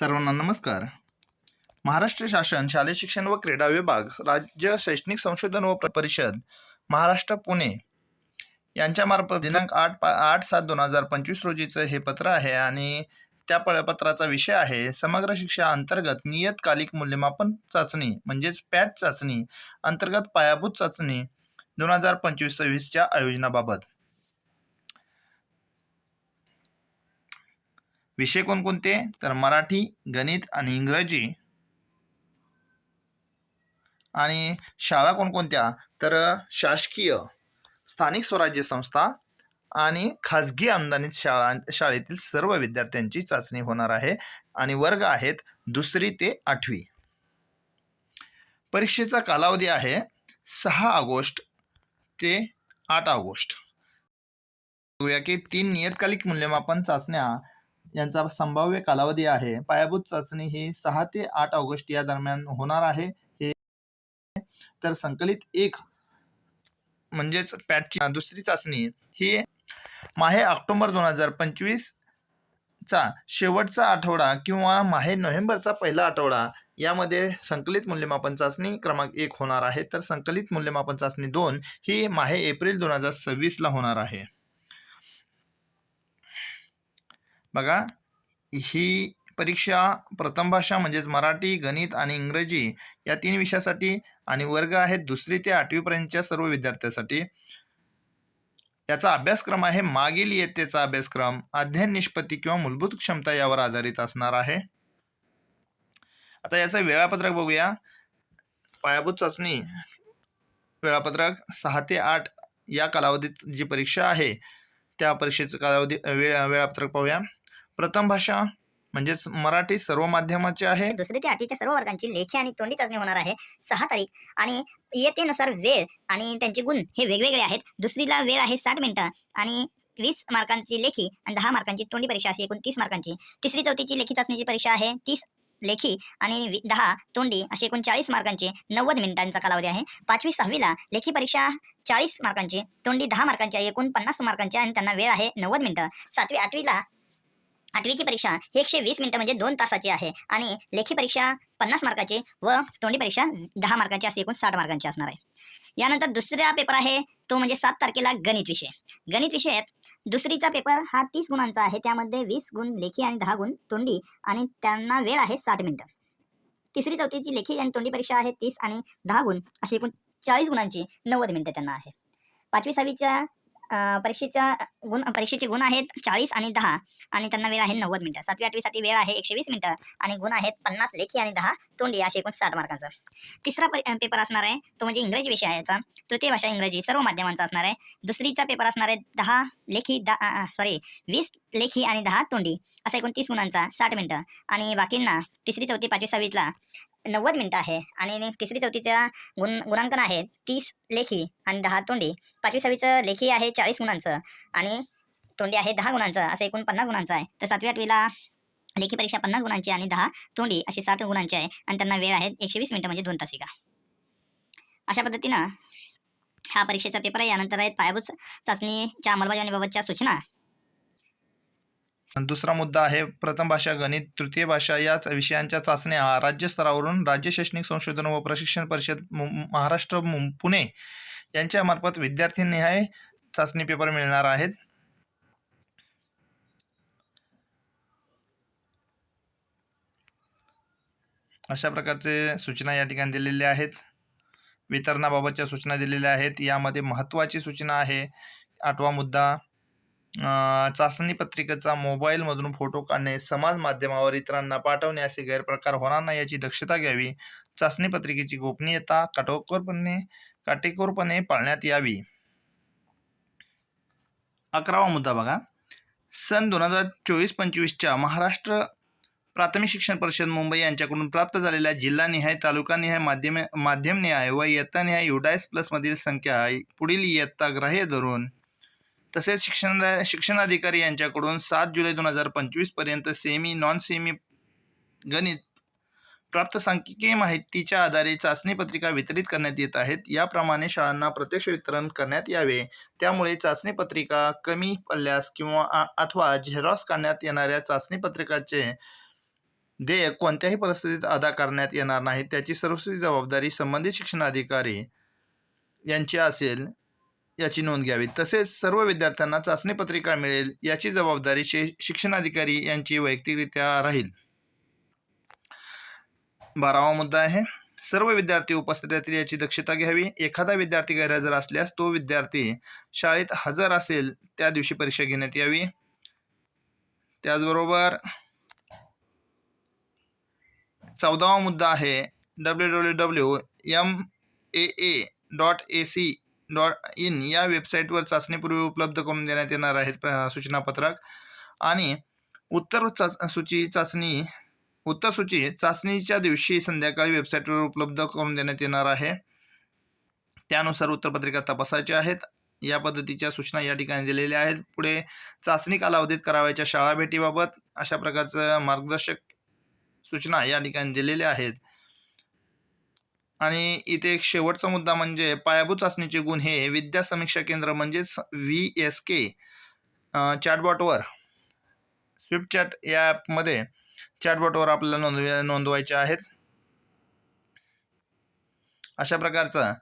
सर्वांना नमस्कार. महाराष्ट्र शासन शालेय शिक्षण व क्रीडा विभाग राज्य शैक्षणिक संशोधन व परिषद महाराष्ट्र पुणे यांच्यामार्फत दिनांक आठ पा आठ सात दोन हजार पंचवीस रोजीचं हे पत्र आहे आणि त्या प पत्राचा विषय आहे समग्र शिक्षा अंतर्गत नियतकालिक मूल्यमापन चाचणी म्हणजेच पॅट चाचणी अंतर्गत पायाभूत चाचणी दोन हजार पंचवीस सव्वीसच्या आयोजनाबाबत. विषय कोणकोणते? तर मराठी गणित आणि इंग्रजी. आणि शाळा कोणकोणत्या? तर शासकीय स्थानिक स्वराज्य संस्था आणि खाजगी अनुदानित शाळा शाळेतील सर्व विद्यार्थ्यांची चाचणी होणार आहे आणि वर्ग आहेत दुसरी ते आठवी. परीक्षेचा कालावधी आहे सहा ऑगस्ट ते आठ ऑगस्ट. बघूया की तीन नियतकालिक मूल्यमापन चाचण्या यांचा संभाव्य कालावधी आहे. पायाभूत चाचणी ही सहा ते आठ ऑगस्ट या दरम्यान होणार आहे. हे तर संकलित एक म्हणजेच पॅटची दुसरी चाचणी ही माहे ऑक्टोबर दोन हजार पंचवीस चा शेवटचा आठवडा किंवा माहे नोव्हेंबरचा पहिला आठवडा यामध्ये संकलित मूल्यमापन चाचणी क्रमांक एक होणार आहे. तर संकलित मूल्यमापन चाचणी दोन ही माहे एप्रिल दोन हजार सव्वीसला होणार आहे. बघा ही परीक्षा प्रथम भाषा म्हणजेच मराठी गणित आणि इंग्रजी या तीन विषयासाठी आणि वर्ग आहेत दुसरी ते आठवीपर्यंतच्या सर्व विद्यार्थ्यांसाठी. याचा अभ्यासक्रम आहे मागील इयत्तेचा अभ्यासक्रम. अध्ययन निष्पत्ती किंवा मूलभूत क्षमता यावर आधारित असणार आहे. आता याचं वेळापत्रक बघूया. पायाभूत चाचणी वेळापत्रक सहा ते आठ या कालावधीत जी परीक्षा आहे त्या परीक्षेचं कालावधी वेळ वेळापत्रक पाहूया. प्रथम भाषा म्हणजेच मराठी सर्व माध्यमाची आहे. दुसरी ते आठवीच्या सर्व वर्गांची लेखी आणि तोंडी चाचणी होणार आहे. सहा तारीख आणि इयत्तेनुसार वेळ आणि त्यांचे गुण हे वेगवेगळे आहेत. दुसरीला वेळ आहे साठ मिनिटं आणि वीस मार्कांची लेखी आणि दहा मार्कांची तोंडी परीक्षा अशी एकूण तीस मार्कांची. तिसरी चौथीची लेखी चाचणीची परीक्षा आहे. तीस लेखी आणि दहा तोंडी अशी एकूण चाळीस मार्कांची नव्वद मिनिटांचा कालावधी आहे. पाचवी सहावीला लेखी परीक्षा चाळीस मार्कांची तोंडी दहा मार्कांची एकूण पन्नास मार्कांची आणि त्यांना वेळ आहे नव्वद मिनिटं. सातवी आठवीला आठवीची परीक्षा ही एकशे वीस मिनिटं म्हणजे दोन तासाची आहे. आणि लेखी परीक्षा पन्नास मार्काची व तोंडी परीक्षा दहा मार्काची अशी एकूण साठ मार्कांची असणार आहे. यानंतर दुसरा पेपर आहे तो म्हणजे सात तारखेला गणित विषय. गणित विषयात दुसरीचा पेपर हा तीस गुणांचा आहे. त्यामध्ये वीस गुण लेखी आणि दहा गुण तोंडी आणि त्यांना वेळ आहे साठ मिनिटं. तिसरी चौथीची लेखी आणि तोंडी परीक्षा आहे तीस आणि दहा गुण अशी एकूण चाळीस गुणांची नव्वद मिनिटं त्यांना आहे. पाचवी सहावीच्या परीक्षेचा परीक्षेच्या गुण परीक्षेचे गुण आहेत चाळीस आणि दहा. आणि त्यांना वेळ आहे नव्वद मिनिटं. सातवी आठवीसाठी वेळ आहे एकशे वीस मिनिटं. आणि गुण आहेत पन्नास लेखी आणि दहा तोंडी असे एकूण साठ मार्कांचा. तिसरा पेपर असणार आहे तो म्हणजे इंग्रजी विषय आहे याचा तृतीय भाषा इंग्रजी सर्व माध्यमांचा असणार आहे. दुसरीचा पेपर असणार आहे दहा लेखी दहा सॉरी वीस लेखी आणि दहा तोंडी. असा एकूण तीस गुणांचा साठ मिनिटं. आणि बाकींना तिसरी चौथी पाचवी सव्वीसला नव्वद मिनिटं आहे आणि तिसरी चौथीच्या गुण गुणांकन आहे तीस लेखी आणि दहा तोंडी. पाचवी सहावीचं लेखी आहे चाळीस गुणांचं आणि तोंडी आहे दहा गुणांचं असं एकूण पन्नास गुणांचं आहे. तर सातवी आठवीला लेखी परीक्षा पन्नास गुणांची आणि दहा तोंडी अशी साठ गुणांची आहे आणि त्यांना वेळ आहे एकशे वीस मिनिटं म्हणजे दोन तासिका. अशा पद्धतीनं हा परीक्षेचा पेपर आहे. यानंतर आहेत पायाभूत चाचणीच्या अंमलबजावणीबाबतच्या सूचना. दुसरा मुद्दा आहे प्रथम भाषा गणित तृतीय भाषा या विषयांच्या चाचण्या राज्य स्तरावरून राज्य शैक्षणिक संशोधन व प्रशिक्षण परिषद मु- महाराष्ट्र मु- पुणे यांच्यामार्फत विद्यार्थीनिहाय चाचणी पेपर मिळणार आहेत. अशा प्रकारचे सूचना या ठिकाणी दिलेल्या आहेत. वितरणाबाबतच्या सूचना दिलेल्या आहेत. यामध्ये महत्त्वाची सूचना आहे. आठवा मुद्दा चाचणी पत्रिकेचा मोबाईलमधून फोटो काढणे समाज माध्यमावर इतरांना पाठवणे असे गैरप्रकार होणार नाही याची दक्षता घ्यावी. चाचणी पत्रिकेची गोपनीयता काटोकोरपणे काटेकोरपणे पाळण्यात यावी. अकरावा मुद्दा बघा. सन दोन हजार चोवीस पंचवीसच्या महाराष्ट्र प्राथमिक शिक्षण परिषद मुंबई यांच्याकडून प्राप्त झालेल्या जिल्हानिहाय तालुकानिहाय माध्यम माध्यमनिहाय व इयत्तानिहाय युडायस प्लसमधील संख्या पुढील इयत्ता ग्राह्य धरून तसेच शिक्षण शिक्षणाधिकारी यांच्याकडून सात जुलै दोन हजार पंचवीसपर्यंत सेमी नॉन सेमी गणित प्राप्त सांख्यिकीय माहितीच्या आधारे चाचणी पत्रिका वितरित करण्यात येत आहेत. याप्रमाणे शाळांना प्रत्यक्ष वितरण करण्यात यावे. त्यामुळे चाचणी पत्रिका कमी पडल्यास किंवा आ- अथवा झेरॉक्स काढण्यात येणाऱ्या चाचणी पत्रिकाचे देयक कोणत्याही परिस्थितीत अदा करण्यात येणार नाही. त्याची सर्वस्वी जबाबदारी संबंधित शिक्षणाधिकारी यांची असेल. याची नोंद घ्यावी. तसेच सर्व विद्यार्थ्यांना चाचणी पत्रिका मिळेल याची जबाबदारी शे शिक्षणाधिकारी यांची वैयक्तिकरित्या राहील. बारावा मुद्दा आहे. सर्व विद्यार्थी उपस्थित राहतील याची दक्षता घ्यावी. एखादा विद्यार्थी गैरहजर असल्यास तो विद्यार्थी शाळेत हजर असेल त्या दिवशी परीक्षा घेण्यात यावी. त्याचबरोबर चौदावा मुद्दा आहे. W W W M A A dot A C dot in या वेबसाईटवर चाचणीपूर्वी उपलब्ध करून देण्यात येणार आहेत सूचनापत्रक. आणि उत्तर चाच सूची चाचणी उत्तर सूची चाचणीच्या दिवशी संध्याकाळी वेबसाईटवर उपलब्ध करून देण्यात येणार आहे. त्यानुसार उत्तरपत्रिका तपासायच्या आहेत. या पद्धतीच्या सूचना या ठिकाणी दिलेल्या आहेत. पुढे चाचणी कालावधीत करावयाच्या शाळा भेटीबाबत अशा प्रकारचं मार्गदर्शक सूचना या ठिकाणी दिलेल्या आहेत. आणि इथे एक शेवटचा मुद्दा म्हणजे पायाभूत चाचणीचे गुण हे विद्या समीक्षा केंद्र म्हणजेच व्ही एस के चॅटबॉटवर स्विफ्ट चॅट या ॲपमध्ये चॅटबॉटवर आपल्याला नोंदव नोंदवायचे आहेत. अशा प्रकारचा